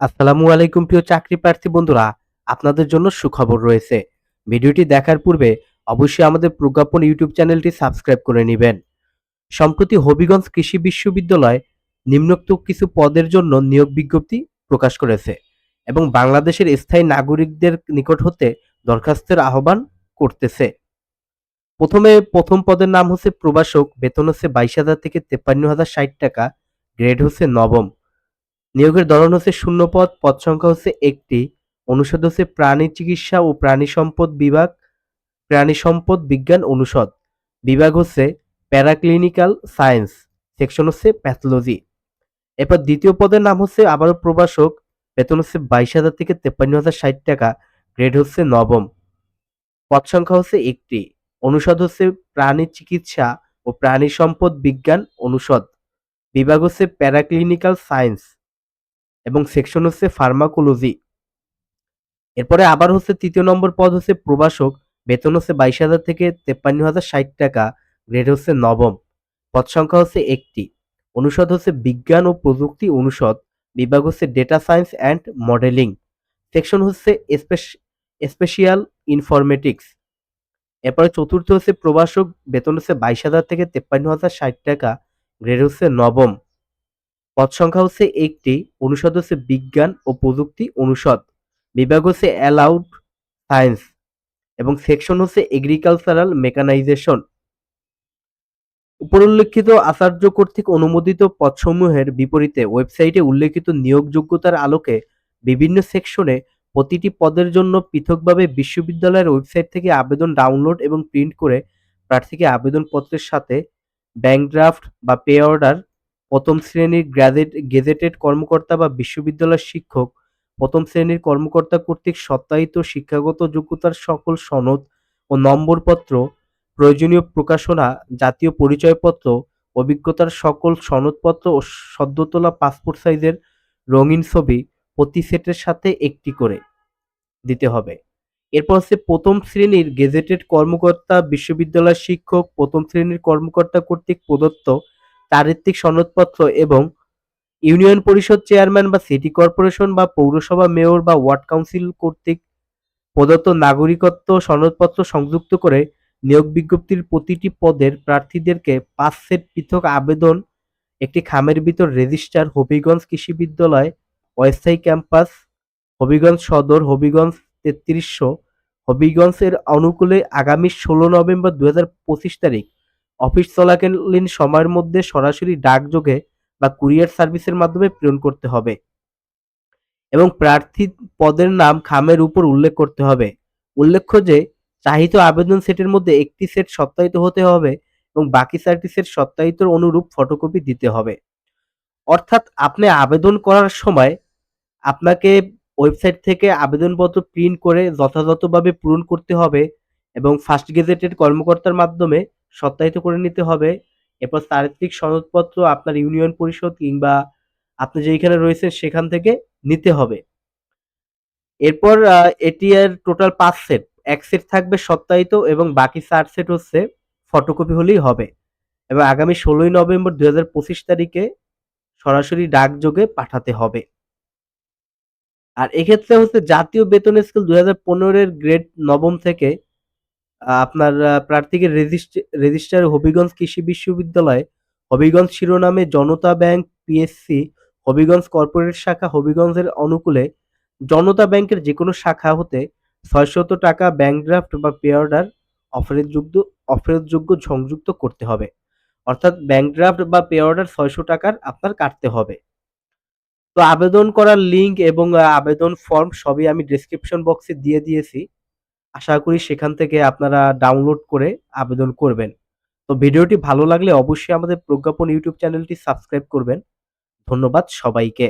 আসসালামু আলাইকুম প্রিয় চাকরি প্রার্থী বন্ধুরা, আপনাদের জন্য সুখবর রয়েছে। ভিডিওটি দেখার পূর্বে অবশ্যই আমাদের প্রজ্ঞাপন ইউটিউব চ্যানেলটি সাবস্ক্রাইব করে নেবেন। সম্প্রতি হবিগঞ্জ কৃষি বিশ্ববিদ্যালয় নিম্নোক্ত কিছু পদের জন্য নিয়োগ বিজ্ঞপ্তি প্রকাশ করেছে এবং বাংলাদেশের স্থায়ী নাগরিকদের নিকট হতে দরখাস্তের আহ্বান করতেছে। প্রথমে প্রথম পদের নাম হচ্ছে প্রবাসক বেতন হচ্ছে বাইশ হাজার থেকে তেপ্পান্ন হাজার ষাট টাকা, গ্রেড হচ্ছে নবম। নিয়োগের ধরন হচ্ছে শূন্য পদ পদ সংখ্যা হচ্ছে একটি। অনুষদ হচ্ছে প্রাণী চিকিৎসা ও প্রাণী সম্পদ বিভাগ, প্রাণী সম্পদ বিজ্ঞান অনুষদ। বিভাগ হচ্ছে প্যারাক্লিনিক্যাল সায়েন্স, সেকশন হচ্ছে প্যাথোলজি। এরপর দ্বিতীয় পদের নাম হচ্ছে আবারও প্রবাসক বেতন হচ্ছে বাইশ হাজার থেকে তেপ্পান্ন হাজার ষাট টাকা, গ্রেড হচ্ছে নবম। পদ সংখ্যা হচ্ছে একটি। অনুষদ হচ্ছে প্রাণী চিকিৎসা ও প্রাণী সম্পদ বিজ্ঞান অনুষদ। বিভাগ হচ্ছে প্যারাক্লিনিক্যাল সায়েন্স এবং সেকশন হচ্ছে ফার্মাকোলজি এরপরে আবার হচ্ছে তৃতীয় নম্বর পদ হচ্ছে প্রবাসক বেতন হচ্ছে বাইশ হাজার থেকে তেপ্পান্ন হাজার ষাট টাকা। গ্রেড হচ্ছে নবম। পদ সংখ্যা হচ্ছে একটি। অনুষদ হচ্ছে বিজ্ঞান ও প্রযুক্তি অনুষদ। বিভাগ হচ্ছে data science and modelling section হচ্ছে স্পেশিয়াল ইনফরমেটিক্স এরপরে চতুর্থ হচ্ছে প্রবাসক বেতন হচ্ছে বাইশ হাজার থেকে তেপ্পান্ন হাজার ষাট টাকা। গ্রেড হচ্ছে নবম। পদ সংখ্যা হচ্ছে একটি, অনুষদ হচ্ছে বিজ্ঞান ও প্রযুক্তি অনুষদ। বিভাগ হচ্ছে অ্যালাউড সায়েন্স এবং সেকশন হচ্ছে এগ্রিকালচারাল মেকানাইজেশন। উপরোল্লেখিত আচার্য কর্তৃক অনুমোদিত পদসমূহের বিপরীতে ওয়েবসাইটে উল্লেখিত নিয়োগযোগ্যতার আলোকে বিভিন্ন সেকশনে প্রতিটি পদের জন্য পৃথকভাবে বিশ্ববিদ্যালয়ের ওয়েবসাইট থেকে আবেদন ডাউনলোড এবং প্রিন্ট করে প্রার্থীকে আবেদনপত্রের সাথে ব্যাংক ড্রাফট বা পে অর্ডার প্রথম শ্রেণির গ্র্যাজেট গেজেটেড কর্মকর্তা বা বিশ্ববিদ্যালয়ের শিক্ষক, প্রথম শ্রেণির কর্মকর্তা কর্তৃক সত্যায়িত শিক্ষাগত যোগ্যতার সকল সনদ ও নম্বরপত্র, প্রয়োজনীয় প্রকাশনা, জাতীয় পরিচয়পত্র, অভিজ্ঞতার সকল সনদপত্র ও সদ্য তোলা পাসপোর্ট সাইজের রঙিন ছবি প্রতি সেটের সাথে একটি করে দিতে হবে। এরপর হচ্ছে প্রথম শ্রেণির গেজেটেড কর্মকর্তা, বিশ্ববিদ্যালয়ের শিক্ষক, প্রথম শ্রেণির কর্মকর্তা কর্তৃক প্রদত্ত চারিত্রিক সনদপত্র এবং ইউনিয়ন পরিষদ চেয়ারম্যান বা সিটি কর্পোরেশন বা পৌরসভা মেয়র বা ওয়ার্ড কাউন্সিল কর্তৃক প্রদত্ত নাগরিকত্ব সনদপত্র সংযুক্ত করে নিয়োগ বিজ্ঞপ্তির প্রতিটি পদের প্রার্থীদেরকে পাঁচ সেট পৃথক আবেদন, একটি খামের ভিতর রেজিস্টার, হবিগঞ্জ কৃষি বিদ্যালয়, অস্থায়ী ক্যাম্পাস, হবিগঞ্জ সদর, হবিগঞ্জ তেত্রিশশো, হবিগঞ্জের অনুকূলে আগামী ষোলো নভেম্বর দুই হাজার পঁচিশ তারিখ। অফিস চলাকালীন সময়ের মধ্যে সরাসরি ডাকযোগে বা কুরিয়ার সার্ভিসের মাধ্যমে প্রেরণ করতে হবে। এবং প্রার্থী পদের নাম খামের উপর উল্লেখ করতে হবে। উল্লেখ্য যে, চাহিত আবেদন সেটের মধ্যে একটি সেট সত্যায়িত হতে হবে এবং বাকি চারটি সেট সত্যায়িত অনুরূপ ফটোকপি দিতে হবে। অর্থাৎ আপনি আবেদন করার সময় আপনাকে ওয়েবসাইট থেকে আবেদনপত্র প্রিন্ট করে যথাযথভাবে পূরণ করতে হবে এবং ফার্স্ট গেজেটেড কর্মকর্তার মাধ্যমে সত্যায়িত করে নিতে হবে। এরপর চারিত্রিক সনদপত্র আপনার ইউনিয়ন পরিষদ কিংবা আপনি যেখানে রয়েছেন সেখান থেকে নিতে হবে। এরপর এটি এর টোটাল পাঁচ সেট এক সেট থাকবে সত্যায়িত এবং বাকি চার সেট হচ্ছে ফটোকপি হলেই হবে। এবং আগামী ষোলোই নভেম্বর দুই হাজার পঁচিশ তারিখে সরাসরি ডাকযোগে পাঠাতে হবে। আর এক্ষেত্রে হচ্ছে জাতীয় বেতন স্কেল দুই হাজার পনেরোর গ্রেড নবম থেকে আপনার প্রার্থীকে রেজিস্টার হবিগঞ্জ কৃষি বিশ্ববিদ্যালয়, হবিগঞ্জ শিরোনামে Janata bank PSC, Habiganj corporate শাখা হবিগঞ্জের অনুকূলে জনতা ব্যাংকের যে কোনো শাখা হতে ছয়শত টাকা ব্যাংক ড্রাফট বা পে অর্ডার অফারের যোগ্য অফারের সংযুক্ত করতে হবে। অর্থাৎ ব্যাংক ড্রাফট বা পে অর্ডার ছয়শো টাকার আপনার কাটতে হবে। তো আবেদন করার লিঙ্ক এবং আবেদন ফর্ম সবই আমি ডিসক্রিপশন বক্সে দিয়ে দিয়েছি। আশা করি সেখান থেকে আপনারা ডাউনলোড করে আবেদন করবেন। তো ভিডিওটি ভালো লাগলে অবশ্যই আমাদের প্রজ্ঞাপন ইউটিউব চ্যানেলটি সাবস্ক্রাইব করবেন। ধন্যবাদ সবাইকে।